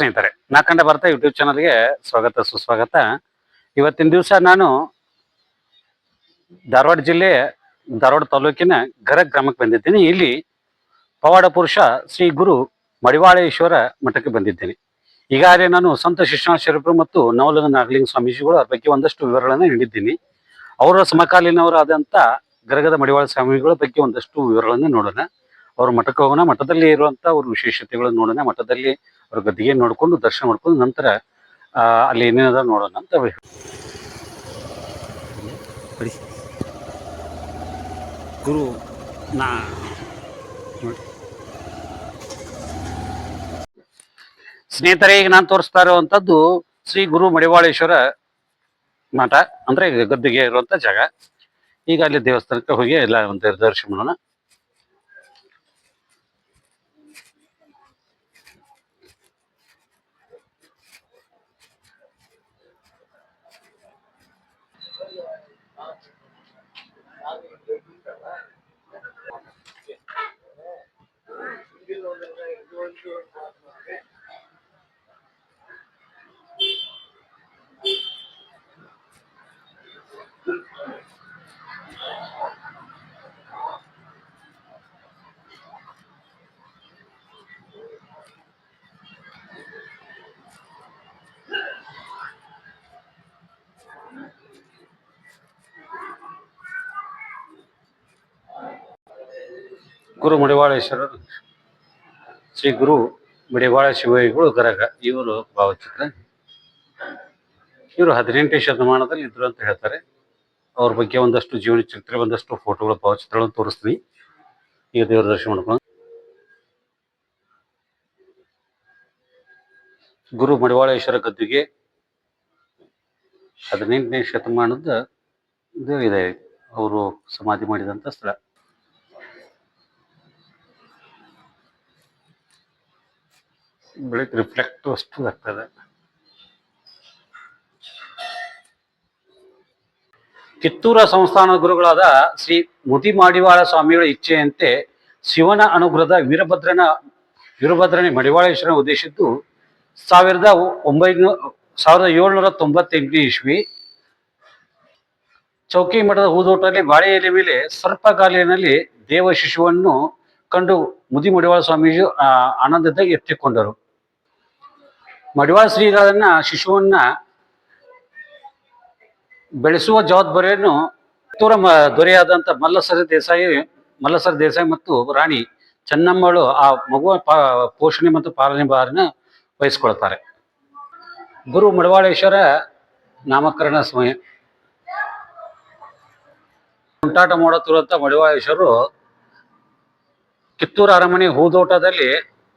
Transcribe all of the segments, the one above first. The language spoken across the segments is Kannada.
ಸ್ನೇಹಿತರೆ ನಾಕಂಡ ಭಾರತ ಯೂಟ್ಯೂಬ್ ಚಾನಲ್ಗೆ ಸ್ವಾಗತ, ಸುಸ್ವಾಗತ. ಇವತ್ತಿನ ದಿವಸ ನಾನು ಧಾರವಾಡ ಜಿಲ್ಲೆ, ಧಾರವಾಡ ತಾಲೂಕಿನ ಗರಗ್ ಗ್ರಾಮಕ್ಕೆ ಬಂದಿದ್ದೀನಿ. ಇಲ್ಲಿ ಪವಾಡ ಪುರುಷ ಶ್ರೀ ಗುರು ಮಡಿವಾಳೇಶ್ವರ ಮಠಕ್ಕೆ ಬಂದಿದ್ದೇನೆ. ಈಗಾಗಲೇ ನಾನು ಸಂತ ಶಿಕ್ಷಣ ಶರೀಫರು ಮತ್ತು ನವಲಗ ನಾಗಲಿಂಗ ಸ್ವಾಮೀಜಿಗಳು ಅದ್ರ ಬಗ್ಗೆ ಒಂದಷ್ಟು ವಿವರಗಳನ್ನು ನೀಡಿದ್ದೀನಿ ಅವರ ಸಮಕಾಲೀನವರಾದಂಥ ಗರಗದ ಮಡಿವಾಳ ಸ್ವಾಮಿಗಳ ಬಗ್ಗೆ ಒಂದಷ್ಟು ವಿವರಗಳನ್ನು ನೋಡೋಣ. ಅವ್ರ ಮಠಕ್ಕೆ ಹೋಗೋಣ ಮಠದಲ್ಲಿ ಇರುವಂತ ಅವ್ರ ವಿಶೇಷತೆಗಳನ್ನು ನೋಡೋಣ ಮಠದಲ್ಲಿ ಅವ್ರ ಗದ್ದಿಗೆ ನೋಡ್ಕೊಂಡು ದರ್ಶನ ಮಾಡ್ಕೊಂಡು ನಂತರ ಅಲ್ಲಿ ಏನೇನದ ನೋಡೋಣ ಅಂತ ಹೇಳಿ. ಗುರು ನಾ ನೋಡಿ. ಸ್ನೇಹಿತರೆ ಈಗ ನಾನು ತೋರಿಸ್ತಾ ಇರುವಂತದ್ದು ಶ್ರೀ ಗುರು ಮಡಿವಾಳೇಶ್ವರ ಮಠ ಅಂದ್ರೆ ಗದ್ದಿಗೆ ಇರುವಂತ ಜಾಗ ಈಗ ಅಲ್ಲಿ ದೇವಸ್ಥಾನಕ್ಕೆ ಹೋಗಿ ಎಲ್ಲ ಒಂದು ದರ್ಶನ ಮಾಡೋಣ ಗುರು ಮಡಿವಾಳೇಶ್ವರ ಶ್ರೀ ಗುರು ಮಡಿವಾಳ ಶಿವೈಗಳು ಗರಗ. ಇವರು ಭಾವಚಿತ್ರ. ಇವರು ಹದಿನೆಂಟನೇ ಶತಮಾನದಲ್ಲಿ ಇದ್ರು ಅಂತ ಹೇಳ್ತಾರೆ. ಅವ್ರ ಬಗ್ಗೆ ಒಂದಷ್ಟು ಜೀವನ ಚರಿತ್ರೆ, ಒಂದಷ್ಟು ಫೋಟೋಗಳ, ಭಾವಚಿತ್ರಗಳನ್ನು ತೋರಿಸ್ತೀನಿ. ಈಗ ದೇವರ ದರ್ಶನ ಮಾಡ್ಕೊಂಡು ಗುರು ಮಡಿವಾಳೇಶ್ವರ ಗದ್ದುಗೆ ಹದಿನೆಂಟನೇ ಶತಮಾನದ ಇದು ಇದೆ. ಅವರು ಸಮಾಧಿ ಮಾಡಿದಂಥ ಸ್ಥಳ. ಬೆಳಗ್ಗೆ ರಿಫ್ಲೆಕ್ಟ್ ಅಷ್ಟು ಆಗ್ತದೆ. ಕಿತ್ತೂರ ಸಂಸ್ಥಾನ ಗುರುಗಳಾದ ಶ್ರೀ ಮುದಿಮಾಡಿವಾಳ ಸ್ವಾಮಿಗಳ ಇಚ್ಛೆಯಂತೆ ಶಿವನ ಅನುಗ್ರಹದ ವೀರಭದ್ರನ, ವೀರಭದ್ರನೇ ಮಡಿವಾಳೇಶ್ವರನ ಉದ್ದೇಶಿದ್ದು ಸಾವಿರದ ಒಂಬೈನೂರ ಸಾವಿರದ ಏಳ್ನೂರ ತೊಂಬತ್ತೆಂಟನೇ ಇಸ್ವಿ ಚೌಕಿ ಮಠದ ಹೂದೋಟದಲ್ಲಿ ಬಾಳೆ ಎಲೆ ಮೇಲೆ ಸರ್ಪಗಾಲಿನಲ್ಲಿ ದೇವ ಶಿಶುವನ್ನು ಕಂಡು ಮುದಿ ಮಡಿವಾಳ ಸ್ವಾಮೀಜಿ ಆನಂದದ ಎತ್ತಿಕೊಂಡರು. ಮಡಿವಾಳ ಶ್ರೀಗಳನ್ನ ಶಿಶುವನ್ನ ಬೆಳೆಸುವ ಜವಾಬ್ದಾರಿಯನ್ನು ಕಿತ್ತೂರ ಮ ದೊರೆಯಾದಂಥ ಮಲ್ಲಸರ ದೇಸಾಯಿ ಮಲ್ಲಸರ ದೇಸಾಯಿ ಮತ್ತು ರಾಣಿ ಚೆನ್ನಮ್ಮಳು ಆ ಮಗುವ ಪೋಷಣೆ ಮತ್ತು ಪಾಲನೆ ಭಾರನ ವಹಿಸ್ಕೊಳ್ತಾರೆ. ಗುರು ಮಡಿವಾಳೇಶ್ವರ ನಾಮಕರಣ ಸಮಯ. ಉಂಟಾಟ ಮಾಡುತ್ತಿರುವಂತ ಮಡಿವಾಳೇಶ್ವರರು ಕಿತ್ತೂರು ಅರಮನೆ ಹೂದೋಟದಲ್ಲಿ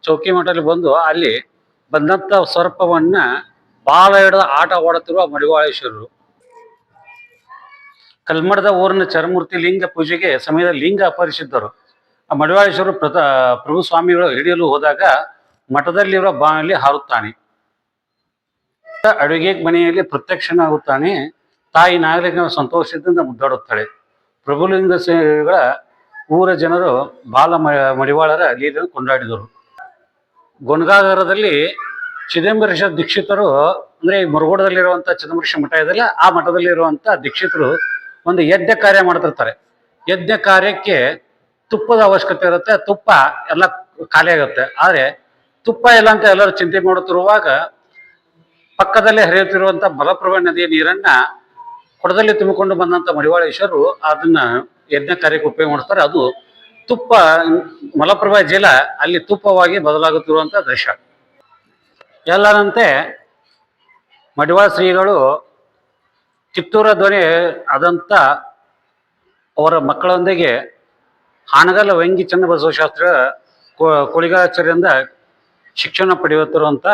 ಚೌಕಿ ಮಠದಲ್ಲಿ ಬಂದು ಅಲ್ಲಿ ಬಂದಂತ ಸರ್ಪವನ್ನ ಬಾಲ ಹಿಡಿದ ಆಟ ಆಡುತ್ತಿರುವ ಮಡಿವಾಳೇಶ್ವರರು. ಕಲ್ಮಡದ ಊರಿನ ಚರಮೂರ್ತಿ ಲಿಂಗ ಪೂಜೆಗೆ ಸಮಯದ ಲಿಂಗ ಅಪಹರಿಸಿದ್ದರು. ಆ ಮಡಿವಾಳೇಶ್ವರರು ಪ್ರತ, ಪ್ರಭು ಸ್ವಾಮಿಗಳು ಹಿಡಿಯಲು ಹೋದಾಗ ಮಠದಲ್ಲಿರುವ ಬಾನಲ್ಲಿ ಹಾರುತ್ತಾನೆ. ಅಡುಗೆ ಮನೆಯಲ್ಲಿ ಪ್ರತ್ಯಕ್ಷನಾಗುತ್ತಾನೆ ತಾಯಿ ನಾಗರಿಕನ ಸಂತೋಷದಿಂದ ಮುದ್ದಾಡುತ್ತಾಳೆ ಪ್ರಭುಲಿಂಗ ಸೇವೆಗಳ ಊರ ಜನರು ಬಾಲ ಮಡಿವಾಳರ ಲೀಲೆಯನ್ನು ಕೊಂಡಾಡಿದರು. ಗೊಣಗಾಗರದಲ್ಲಿ ಚಿದಂಬರೀಶ ದೀಕ್ಷಿತರು, ಅಂದ್ರೆ ಈ ಮುರುಗೋಡದಲ್ಲಿರುವಂತ ಚಿದಂಬರೀಶ ಮಠ ಇದೆಯಲ್ಲ, ಆ ಮಠದಲ್ಲಿರುವಂತ ದೀಕ್ಷಿತರು ಒಂದು ಯಜ್ಞ ಕಾರ್ಯ ಮಾಡ್ತಿರ್ತಾರೆ. ಯಜ್ಞ ಕಾರ್ಯಕ್ಕೆ ತುಪ್ಪದ ಅವಶ್ಯಕತೆ ಇರುತ್ತೆ ತುಪ್ಪ ಎಲ್ಲ ಖಾಲಿ ಆಗುತ್ತೆ ಆದ್ರೆ ತುಪ್ಪ ಇಲ್ಲ ಅಂತ ಎಲ್ಲರೂ ಚಿಂತೆ ಮಾಡುತ್ತಿರುವಾಗ ಪಕ್ಕದಲ್ಲೇ ಹರಿಯುತ್ತಿರುವಂತ ಮಲಪ್ರಭ ನದಿಯ ನೀರನ್ನ ಕೊಡದಲ್ಲಿ ತುಂಬಿಕೊಂಡು ಬಂದಂತ ಮಡಿವಾಳೇಶ್ವರರು ಅದನ್ನ ಯಜ್ಞ ಕಾರ್ಯಕ್ಕೆ ಉಪಯೋಗ ಮಾಡ್ತಾರೆ. ಅದು ತುಪ್ಪ, ಮಲಪ್ರಭಾ ಜಿಲ್ಲಾ ಅಲ್ಲಿ ತುಪ್ಪವಾಗಿ ಬದಲಾಗುತ್ತಿರುವಂತ ದೃಶ್ಯ. ಎಲ್ಲರಂತೆ ಮಡಿವಾಳ ಶ್ರೀಗಳು ಕಿತ್ತೂರ ಧ್ವನಿ ಆದಂತ ಅವರ ಮಕ್ಕಳೊಂದಿಗೆ ಹಾನಗಲ್ಲ ವೆಂಗಿ ಚನ್ನಬಸವಶಾಸ್ತ್ರ ಶಾಸ್ತ್ರ ಕೊಳಿಗಾಚಾರ್ಯರಿಂದ ಶಿಕ್ಷಣ ಪಡೆಯುತ್ತಿರುವಂತ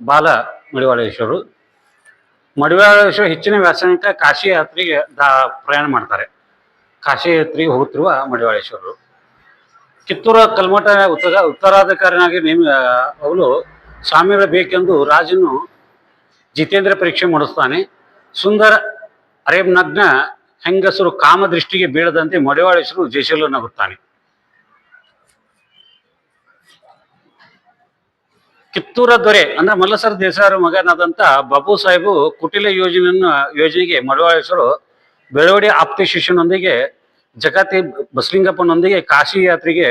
ಬಾಲ ಮಡಿವಾಳೇಶ್ವರು. ಮಡಿವಾಳೇಶ್ವರ ಹೆಚ್ಚಿನ ವ್ಯಾಸಂಗಕ್ಕೆ ಕಾಶಿ ಯಾತ್ರೆಗೆ ದಾ, ಪ್ರಯಾಣ ಮಾಡ್ತಾರೆ. ಕಾಶಿ ಯಾತ್ರೆಗೆ ಹೋಗುತ್ತಿರುವ ಮಡಿವಾಳೇಶ್ವರರು ಕಿತ್ತೂರ ಕಲ್ಮಠ ಉತ್ತರ ಉತ್ತರಾಧಿಕಾರಿನಾಗಿ ನೇಮ ಅವಳು ಸ್ವಾಮಿಗಳ ಬೇಕೆಂದು ರಾಜನು ಜಿತೇಂದ್ರ ಪರೀಕ್ಷೆ ಮಾಡಿಸ್ತಾನೆ. ಸುಂದರ ಅರೇಬ್ ನಗ್ನ ಹೆಂಗಸರು ಕಾಮದೃಷ್ಟಿಗೆ ಬೀಳದಂತೆ ಮಡಿವಾಳೇಶ್ವರು ಜಯಶೀಲನಾಗುತ್ತಾನೆ ಕಿತ್ತೂರ ದೊರೆ ಅಂದ್ರೆ ಮಲ್ಲಸರ ದೇಸಾಯರ ಮಗನಾದಂತ ಬಾಬು ಸಾಹೇಬು ಕುಟಿಲ ಯೋಜನೆಯನ್ನು ಯೋಜನೆಗೆ ಮಡವಾಳೇಶ್ವರು ಬೆಳವಡಿ ಆಪ್ತ ಶಿಷ್ಯನೊಂದಿಗೆ ಜಗತಿ ಬಸಲಿಂಗಪ್ಪನೊಂದಿಗೆ ಕಾಶಿ ಯಾತ್ರೆಗೆ,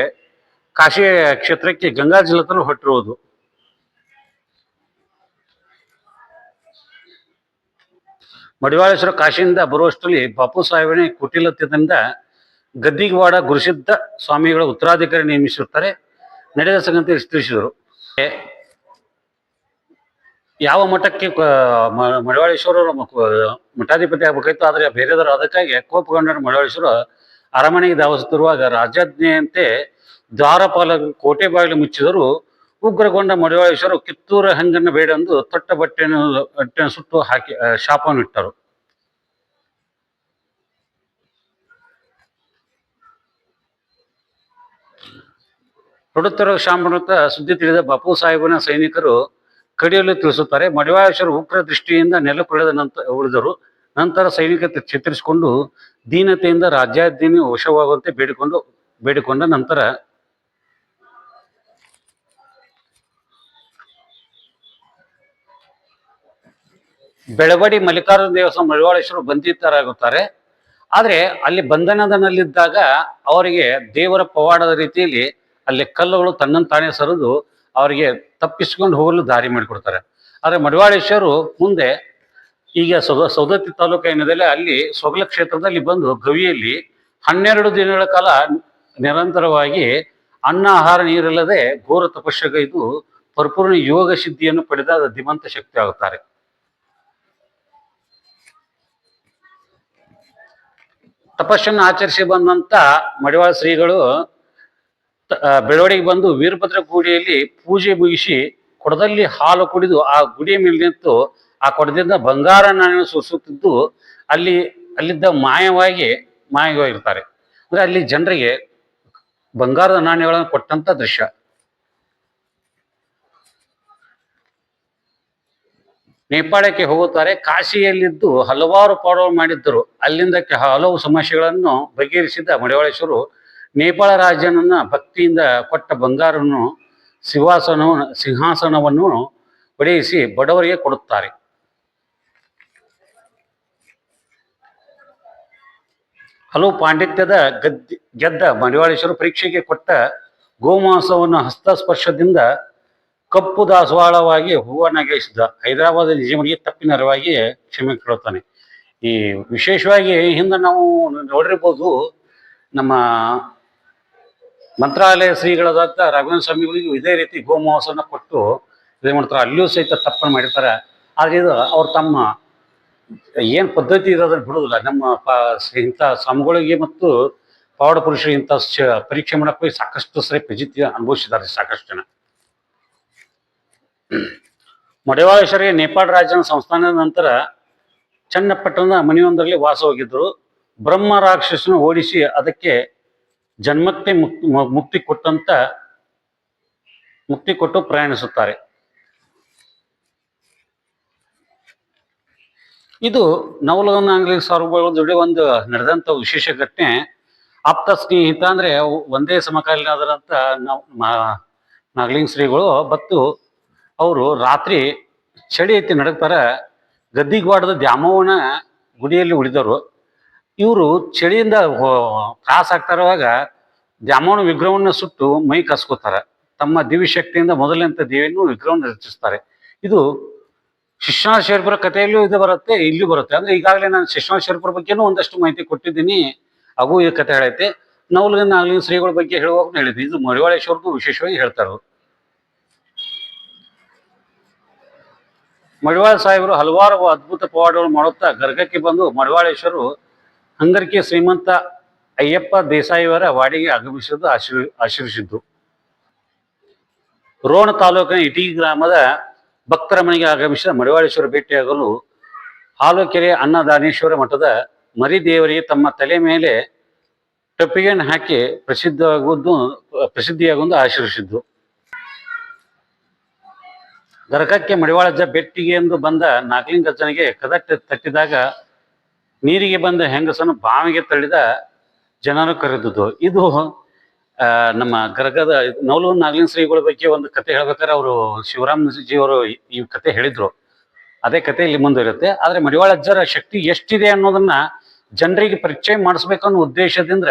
ಕಾಶಿ ಕ್ಷೇತ್ರಕ್ಕೆ ಗಂಗಾ ಜಲತನು ಹೊಟ್ಟಿರುವುದು ಮಡಿವಾಳೇಶ್ವರ ಕಾಶಿಯಿಂದ ಬರುವಷ್ಟರಲ್ಲಿ ಬಾಪು ಸಾಹೇಬನೇ ಕುಟಿಲತ್ಯದಿಂದ ಗದ್ದಿಗವಾಡ ಗುರುಸಿದ್ಧ ಸ್ವಾಮಿಗಳ ಉತ್ತರಾಧಿಕಾರಿ ನೇಮಿಸಿರುತ್ತಾರೆ ನಡೆದ ಸಂಗತಿ ತಿಳಿಸಿದರು. ಯಾವ ಮಠಕ್ಕೆ ಮಡಿವಾಳೇಶ್ವರ ಮಠಾಧಿಪತಿ ಆಗ್ಬೇಕಾಯ್ತು, ಆದ್ರೆ ಬೇರೆದವರು ಅದಕ್ಕಾಗಿ ಕೋಪಗೊಂಡ ಮಡಿವಾಳೇಶ್ವರ ಅರಮನೆಗೆ ಧಾವಿಸುತ್ತಿರುವಾಗ ರಾಜಾಜ್ಞೆಯಂತೆ ದ್ವಾರಪಾಲ ಕೋಟೆ ಬಾಗಿಲು ಮುಚ್ಚಿದರು. ಉಗ್ರಗೊಂಡ ಮಡಿವಾಳೇಶ್ವರ ಕಿತ್ತೂರ ಹಂಗನ್ನು ಬೇಡೆಂದು ತೊಟ್ಟ ಬಟ್ಟೆಯನ್ನು ಬಟ್ಟೆಯನ್ನು ಸುಟ್ಟು ಹಾಕಿ ಶಾಪವನ್ನು ಇಟ್ಟರು. ತೊಡುತ್ತರ ಶಾಂಬನತ ಸುದ್ದಿ ತಿಳಿದ ಬಾಪು ಸಾಹೇಬನ ಸೈನಿಕರು ಕಡಿಯಲು ತಿಳಿಸುತ್ತಾರೆ. ಮಡಿವಾಳೇಶ್ವರ ಉಗ್ರ ದೃಷ್ಟಿಯಿಂದ ನೆಲಕ್ಕುಳಿದ ನಂತರ ಉಳಿದರು. ನಂತರ ಸೈನಿಕತೆ ಚಿತ್ರಿಸಿಕೊಂಡು ದೀನತೆಯಿಂದ ರಾಜ್ಯಾದ್ಯಮಿ ವಶವಾಗುವಂತೆ ಬೇಡಿಕೊಂಡು, ಬೇಡಿಕೊಂಡ ನಂತರ ಬೆಳವಡಿ ಮಲ್ಲಿಕಾರ್ಜುನ ದೇವಸ್ಥಾನ ಮಳವಾಳೇಶ್ವರು ಬಂಧಿತರಾಗುತ್ತಾರೆ. ಆದರೆ ಅಲ್ಲಿ ಬಂಧನದಲ್ಲಿದ್ದಾಗ ಅವರಿಗೆ ದೇವರ ಪವಾಡದ ರೀತಿಯಲ್ಲಿ ಅಲ್ಲಿ ಕಲ್ಲುಗಳು ತನ್ನನ್ನು ತಾನೇ ಸರಿದು ಅವರಿಗೆ ತಪ್ಪಿಸಿಕೊಂಡು ಹೋಗಲು ದಾರಿ ಮಾಡಿಕೊಡ್ತಾರೆ. ಆದ್ರೆ ಮಡಿವಾಳೇಶ್ವರು ಮುಂದೆ ಈಗ ಸೌದ ಸೌದತ್ತಿ ತಾಲೂಕು ಏನಿದೆ ಅಲ್ಲಿ ಸೊಗಲ ಕ್ಷೇತ್ರದಲ್ಲಿ ಬಂದು ಗವಿಯಲ್ಲಿ ಹನ್ನೆರಡು ದಿನಗಳ ಕಾಲ ನಿರಂತರವಾಗಿ ಅನ್ನ, ಆಹಾರ ನೀರಿಲ್ಲದೆ ಘೋರ ತಪಸ್ಸೆಗೈದು ಪರಿಪೂರ್ಣ ಯೋಗ ಸಿದ್ಧಿಯನ್ನು ಪಡೆದ ಧಿಮಂತ ಶಕ್ತಿ ಆಗುತ್ತಾರೆ ತಪಸ್ಸನ್ನು ಆಚರಿಸಿ ಬಂದಂತ ಮಡಿವಾಳ ಶ್ರೀಗಳು ಬೆಳವಡಿಗೆ ಬಂದು ವೀರಭದ್ರ ಗುಡಿಯಲ್ಲಿ ಪೂಜೆ ಮುಗಿಸಿ ಕೊಡದಲ್ಲಿ ಹಾಲು ಕುಡಿದು ಆ ಗುಡಿಯ ಮೇಲೆ ನಿಂತು ಆ ಕೊಡದಿಂದ ಬಂಗಾರ ನಾಣ್ಯ ಸುರಿಸುತ್ತಿದ್ದು ಅಲ್ಲಿ ಅಲ್ಲಿದ್ದ ಮಾಯವಾಗಿ ಮಾಯವಾಗಿರ್ತಾರೆ ಅಂದ್ರೆ ಅಲ್ಲಿ ಜನರಿಗೆ ಬಂಗಾರದ ನಾಣ್ಯಗಳನ್ನು ಕೊಟ್ಟಂತ ದೃಶ್ಯ. ನೇಪಾಳಕ್ಕೆ ಹೋಗುತ್ತಾರೆ. ಕಾಶಿಯಲ್ಲಿದ್ದು ಹಲವಾರು ಪಾಡಗಳು ಮಾಡಿದ್ದರು. ಅಲ್ಲಿಂದ ಹಲವು ಸಮಸ್ಯೆಗಳನ್ನು ಬಗೆಹರಿಸಿದ ಮಡಿವಾಳೇಶ್ವರು ನೇಪಾಳ ರಾಜನನ್ನ ಭಕ್ತಿಯಿಂದ ಕೊಟ್ಟ ಬಂಗಾರವನ್ನು ಸಿಂಹಾಸನ ಸಿಂಹಾಸನವನ್ನು ಒಡೆಯಿಸಿ ಬಡವರಿಗೆ ಕೊಡುತ್ತಾರೆ. ಹಲವು ಪಾಂಡಿತ್ಯದ ಗದ್ದೆ ಗೆದ್ದ ಮಡಿವಾಳೇಶ್ವರ ಪರೀಕ್ಷೆಗೆ ಕೊಟ್ಟ ಗೋಮಾಂಸವನ್ನು ಹಸ್ತಸ್ಪರ್ಶದಿಂದ ಕಪ್ಪು ದಾಸವಾಳವಾಗಿ ಹೂವನ್ನಾಗಿಸಿದ ಹೈದರಾಬಾದ್ ನಿಜಾಮರಿಗೆ ತಪ್ಪಿನ ನೆರವಾಗಿ ಕ್ಷಮೆ ಕೇಳುತ್ತಾನೆ. ಈ ವಿಶೇಷವಾಗಿ ಹಿಂದೆ ನಾವು ನೋಡಿರ್ಬೋದು, ನಮ್ಮ ಮಂತ್ರಾಲಯ ಶ್ರೀಗಳಾದ ರಾಘವೇಂದ್ರ ಸ್ವಾಮಿಗಳಿಗೂ ಇದೇ ರೀತಿ ಗೋಮಾಂಸವನ್ನು ಕೊಟ್ಟು ಇದೇ ಮಾಡ್ತಾರೆ. ಅಲ್ಲಿಯೂ ಸಹಿತ ತಪ್ಪನ್ನು ಮಾಡಿರ್ತಾರೆ. ಆದ್ರೆ ಇದು ಅವ್ರು ತಮ್ಮ ಏನ್ ಪದ್ಧತಿ ಇರೋದನ್ನ ಬಿಡುದಿಲ್ಲ. ನಮ್ಮ ಇಂಥ ಸ್ವಾಮಿಗಳಿಗೆ ಮತ್ತು ಪವಾಡ ಪುರುಷರು ಇಂಥ ಪರೀಕ್ಷೆ ಮಾಡಕ್ಕೆ ಸಾಕಷ್ಟು ಸರಿ ಪ್ರಜಿತಿ ಅನುಭವಿಸಿದ್ದಾರೆ ಸಾಕಷ್ಟು ಜನ. ಮಡಿವಾಳೇಶ್ವರಿಗೆ ನೇಪಾಳ ರಾಜ್ಯನ ಸಂಸ್ಥಾನದ ನಂತರ ಚನ್ನಪಟ್ಟಣದ ಮನೆಯೊಂದರಲ್ಲಿ ವಾಸವಾಗಿದ್ದರು ಬ್ರಹ್ಮ ರಾಕ್ಷಸನ ಓಡಿಸಿ ಅದಕ್ಕೆ ಜನ್ಮಕ್ಕೆ ಮುಕ್ತಿ ಮುಕ್ತಿ ಕೊಟ್ಟಂತ, ಮುಕ್ತಿ ಕೊಟ್ಟು ಪ್ರಯಾಣಿಸುತ್ತಾರೆ. ಇದು ನವಲಗನಾಂಗ್ಲಿ ಸಾರ್ವಭೌಮ ಜೊತೆ ಒಂದು ನಡೆದಂತ ವಿಶೇಷ ಘಟನೆ. ಆಪ್ತ ಸ್ನೇಹಿತ ಅಂದ್ರೆ ಒಂದೇ ಸಮಕಾಲೀನಾದಂತ ನಾವು ನಾಗಲಿಂಗ ಶ್ರೀಗಳು ಬತ್ತು ಅವರು ರಾತ್ರಿ ಚಳಿ ಎತ್ತಿ ನಡಕ್ತಾರ ಗದ್ದಿಗವಾಡದ ದ್ಯಾಮವ್ವನ ಗುಡಿಯಲ್ಲಿ ಉಳಿದವರು ಇವರು ಚಳಿಯಿಂದ ತ್ರಾಸ ಆಗ್ತಾರವಾಗ ದ್ಯಾಮವ್ವನ ವಿಗ್ರಹವನ್ನು ಸುಟ್ಟು ಮೈ ಕಸ್ಕೋತಾರ. ತಮ್ಮ ದಿವ್ಯ ಶಕ್ತಿಯಿಂದ ಮೊದಲಿನಂತ ದೇವಿಯನ್ನು ವಿಗ್ರಹವನ್ನು ರಚಿಸ್ತಾರೆ. ಇದು ಶಿಕ್ಷಣ ಶೇರ್ಪುರ ಕಥೆಯಲ್ಲೂ ಇದು ಬರುತ್ತೆ, ಇಲ್ಲೂ ಬರುತ್ತೆ. ಅಂದ್ರೆ ಈಗಾಗಲೇ ನಾನು ಶಿಕ್ಷಣ ಶೇರ್ಪುರ ಬಗ್ಗೆನೂ ಒಂದಷ್ಟು ಮಾಹಿತಿ ಕೊಟ್ಟಿದ್ದೀನಿ. ಹಾಗೂ ಈ ಕಥೆ ಹೇಳೈತೆ. ನವಲಗ ಆಗ್ಲಿ ಶ್ರೀಗಳ ಬಗ್ಗೆ ಹೇಳುವಾಗ ಹೇಳಿದ್ವಿ ಇದು ಮಡಿವಾಳೇಶ್ವರದ್ದು ವಿಶೇಷವಾಗಿ ಹೇಳ್ತಾರೆ. ಮಡಿವಾಳ ಸಾಹೇಬರು ಹಲವಾರು ಅದ್ಭುತ ಪವಾಡಗಳು ಮಾಡುತ್ತಾ ಗರ್ಗಕ್ಕೆ ಬಂದು ಮಡಿವಾಳೇಶ್ವರು ಹಂಗರಿಕೆ ಶ್ರೀಮಂತ ಅಯ್ಯಪ್ಪ ದೇಸಾಯಿಯವರ ವಾಡಿಗೆ ಆಗಮಿಸಿದ್ದು ಆಶೀರ್ ಆಶೀರ್ವಿಸಿದ್ದು ರೋಣ ತಾಲೂಕಿನ ಇಟಿ ಗ್ರಾಮದ ಭಕ್ತರ ಮನೆಗೆ ಆಗಮಿಸಿದ ಮಡಿವಾಳೇಶ್ವರ ಭೇಟಿಯಾಗಲು ಹಾಲುಕೆರೆ ಅನ್ನದಾನೇಶ್ವರ ಮಠದ ಮರಿದೇವರಿಗೆ ತಮ್ಮ ತಲೆ ಮೇಲೆ ಟೊಪ್ಪಿಗೆಯನ್ನು ಹಾಕಿ ಪ್ರಸಿದ್ಧವಾಗುವುದು, ಪ್ರಸಿದ್ಧಿಯಾಗುವುದು ಆಶೀರ್ವಿಸಿದ್ದು ದರ್ಗಕ್ಕೆ ಮಡಿವಾಳಜ್ಜ ಬೆಟ್ಟಿಗೆ ಎಂದು ಬಂದ ನಾಗಲಿಂಗಜ್ಜನಿಗೆ ಕದಟ್ಟ ತಟ್ಟಿದಾಗ ನೀರಿಗೆ ಬಂದ ಹೆಂಗಸನ್ನು ಬಾವಿಗೆ ತಳ್ಳಿದ ಜನರು ಕರೆದಿದ್ದು, ಇದು ನಮ್ಮ ಗರಗದ ನೌಲು ನಾಗಲಿಂಗ ಶ್ರೀಗಳ ಬಗ್ಗೆ ಒಂದು ಕತೆ ಹೇಳ್ಬೇಕಾದ್ರೆ ಅವರು ಶಿವರಾಮ್ ಜಿ ಅವರು ಈ- ಕತೆ ಹೇಳಿದ್ರು. ಅದೇ ಕತೆ ಇಲ್ಲಿ ಮುಂದುವರಿಯುತ್ತೆ ಆದ್ರೆ ಮಡಿವಾಳ ಅಜ್ಜರ ಶಕ್ತಿ ಎಷ್ಟಿದೆ ಅನ್ನೋದನ್ನ ಜನರಿಗೆ ಪರಿಚಯ ಮಾಡಿಸ್ಬೇಕು ಅನ್ನೋ ಉದ್ದೇಶದಿಂದ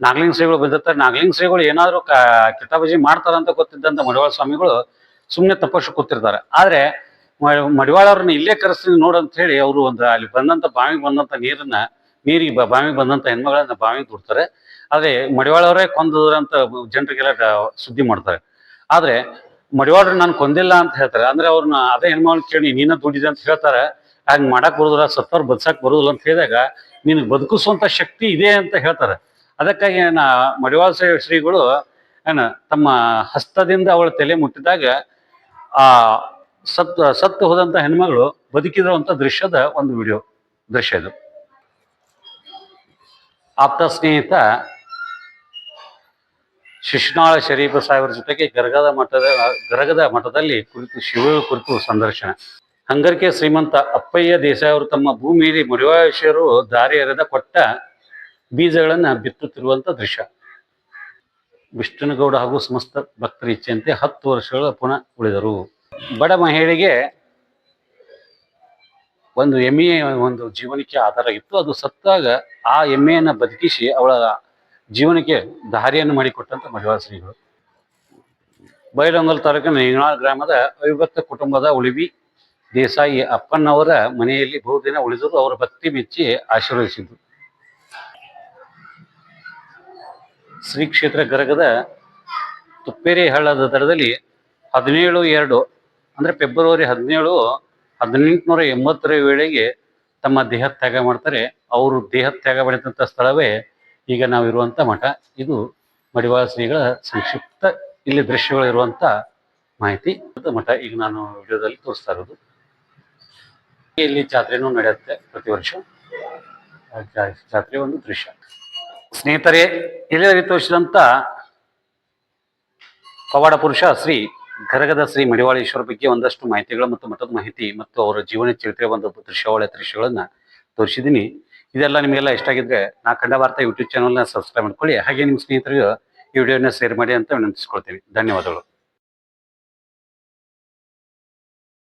ನಾಗಲಿಂಗ ಶ್ರೀಗಳು ಬಂದಿರ್ತಾರೆ ನಾಗಲಿಂಗ ಶ್ರೀಗಳು ಏನಾದ್ರು ಕಿತಾಬಜಿ ಮಾಡ್ತಾರ ಮಾಡ್ತಾರಂತ ಗೊತ್ತಿದ್ದಂತ ಮಡಿವಾಳ ಸ್ವಾಮಿಗಳು ಸುಮ್ಮನೆ ತಪಸ್ಸು ಕೂತಿರ್ತಾರೆ. ಆದ್ರೆ ಮಡಿವಾಳ ಅವ್ರನ್ನ ಇಲ್ಲೇ ಕರೆಸ್ತೀನಿ ನೋಡು ಅಂತ ಹೇಳಿ ಅವರು ಒಂದು ಅಲ್ಲಿ ಬಂದಂತ ಬಾವಿಗೆ ಬಂದಂತ ನೀರನ್ನ, ನೀರಿಗೆ ಬಾವಿಗೆ ಬಂದಂತ ಹೆಣ್ಮಗಳನ್ನ ಬಾವಿಗೆ ದುಡ್ತಾರೆ ಆದ್ರೆ ಮಡಿವಾಳವರೇ ಕೊಂದ್ರ ಅಂತ ಜನರಿಗೆಲ್ಲ ಸುದ್ದಿ ಮಾಡ್ತಾರೆ. ಆದ್ರೆ ಮಡಿವಾಳರು ನಾನು ಕೊಂದಿಲ್ಲ ಅಂತ ಹೇಳ್ತಾರೆ. ಅಂದ್ರೆ ಅವ್ರನ್ನ ಅದೇ ಹೆಣ್ಮಗಳ್ ಕೇಳಿ ನೀನ ದುಡಿದೆ ಅಂತ ಹೇಳ್ತಾರೆ. ಹಂಗ್ ಮಾಡಕ್ ಬರುದಿಲ್ಲ, ಸತ್ತವ್ರು ಬದ್ಸಕ್ ಬರುದಿಲ್ಲ ಅಂತ ಹೇಳಿದಾಗ ನೀನು ಬದುಕಿಸುವಂತ ಶಕ್ತಿ ಇದೆ ಅಂತ ಹೇಳ್ತಾರೆ. ಅದಕ್ಕಾಗಿ ನಾ ಮಡಿವಾಳ ಶ್ರೀ- ಶ್ರೀಗಳು ಏನ ತಮ್ಮ ಹಸ್ತದಿಂದ ಅವಳ ತಲೆ ಮುಟ್ಟಿದಾಗ ಆ ಸತ್, ಸತ್ತು ಹೋದಂತ ಹೆಣ್ಮಗಳು ಬದುಕಿರುವಂತ ದೃಶ್ಯದ ಒಂದು ವಿಡಿಯೋ, ದೃಶ್ಯ ಇದು. ಆಪ್ತ ಸ್ನೇಹಿತ ಶಿಶ್ನಾಳ ಶರೀಫ ಸಾಹೇಬರ ಜೊತೆಗೆ ಗರಗದ ಮಠದ, ಗರಗದ ಮಠದಲ್ಲಿ ಕುರಿತು ಶಿವ ಕುರಿತು ಸಂದರ್ಶನ. ಹಂಗರಿಕೆ ಶ್ರೀಮಂತ ಅಪ್ಪಯ್ಯ ದೇಸಾಯ ಅವರು ತಮ್ಮ ಭೂಮಿಯಲ್ಲಿ ಮಡಿವಾಳೇಶ್ವರರು ದಾರಿ ಎರೆದ ಕೊಟ್ಟ ಬೀಜಗಳನ್ನ ಬಿತ್ತುತ್ತಿರುವಂತ ದೃಶ್ಯ. ವಿಷ್ಣುನಗೌಡ ಹಾಗೂ ಸಮಸ್ತ ಭಕ್ತರ ಇಚ್ಛೆಯಂತೆ ಹತ್ತು ವರ್ಷಗಳ ಪುನಃ ಉಳಿದರು. ಬಡ ಮಹಿಳೆಗೆ ಒಂದು ಎಮ್ಮೆಯ ಒಂದು ಜೀವನಕ್ಕೆ ಆಧಾರ ಇತ್ತು. ಅದು ಸತ್ತಾಗ ಆ ಎಮ್ಮೆಯನ್ನ ಬದುಕಿಸಿ ಅವಳ ಜೀವನಕ್ಕೆ ದಾರಿಯನ್ನು ಮಾಡಿಕೊಟ್ಟಂತ ಮಡಿವಾಳ ಶ್ರೀಗಳು. ಬೈಲೊಂಗಲ್ ತಾಲೂಕಿನ ಇಂಗ್ನಾಳ್ ಗ್ರಾಮದ ಅವಿಭಕ್ತ ಕುಟುಂಬದ ಉಳಿವಿ ದೇಸಾಯಿ ಅಪ್ಪನವರ ಮನೆಯಲ್ಲಿ ಬಹುದಿನ ಉಳಿದರು ಅವರ ಭಕ್ತಿ ಮೆಚ್ಚಿ ಆಶೀರ್ವದಿಸಿದ್ರು. ಶ್ರೀ ಕ್ಷೇತ್ರ ಗರಗದ ತುಪ್ಪೇರಿ ಹಳ್ಳದ ದಡದಲ್ಲಿ ಹದಿನೇಳು ಎರಡು ಅಂದ್ರೆ ಫೆಬ್ರವರಿ ಹದಿನೇಳು ಹದಿನೆಂಟುನೂರ ಎಂಬತ್ತರ ವೇಳೆಗೆ ತಮ್ಮ ದೇಹ ತ್ಯಾಗ ಮಾಡ್ತಾರೆ. ಅವರು ದೇಹ ತ್ಯಾಗ ಮಾಡಿದಂಥ ಸ್ಥಳವೇ ಈಗ ನಾವಿರುವಂಥ ಮಠ, ಇದು ಮಡಿವಾಳ ಶ್ರೀಗಳ ಸಂಕ್ಷಿಪ್ತ ಇಲ್ಲಿ ದೃಶ್ಯಗಳಿರುವಂಥ ಮಾಹಿತಿ. ಮಠ, ಈಗ ನಾನು ವಿಡಿಯೋದಲ್ಲಿ ತೋರಿಸ್ತಾ ಇರೋದು. ಇಲ್ಲಿ ಜಾತ್ರೆನೂ ನಡೆಯುತ್ತೆ ಪ್ರತಿ ವರ್ಷ. ಜಾತ್ರೆ ಒಂದು ದೃಶ್ಯ. ಸ್ನೇಹಿತರೆ, ಇಲ್ಲಿ ತೋರಿಸಿದಂತ ಪವಾಡ ಪುರುಷ ಶ್ರೀ ಗರಗದ ಶ್ರೀ ಮಡಿವಾಳೇಶ್ವರ ಬಗ್ಗೆ ಒಂದಷ್ಟು ಮಾಹಿತಿಗಳು ಮತ್ತು ಮಠದ ಮಾಹಿತಿ ಮತ್ತು ಅವರ ಜೀವನ ಚರಿತ್ರೆ ಒಂದು ದೃಶ್ಯಾವಳಿಯ ದೃಶ್ಯಗಳನ್ನ ತೋರಿಸಿದ್ದೀನಿ. ಇದೆಲ್ಲ ನಿಮಗೆಲ್ಲ ಇಷ್ಟ ಆಗಿದ್ರೆ ನಾ ಕಂಡ ವಾರ್ತಾ ಯೂಟ್ಯೂಬ್ ಚಾನಲ್ನ ಸಬ್ಸ್ಕ್ರೈಬ್ ಮಾಡ್ಕೊಳ್ಳಿ. ಹಾಗೆ ನಿಮ್ಮ ಸ್ನೇಹಿತರಿಗೂ ಈ ವಿಡಿಯೋನ ಶೇರ್ ಮಾಡಿ ಅಂತ ವಿನಂತಿಸ್ಕೊಳ್ತೀನಿ ಧನ್ಯವಾದಗಳು.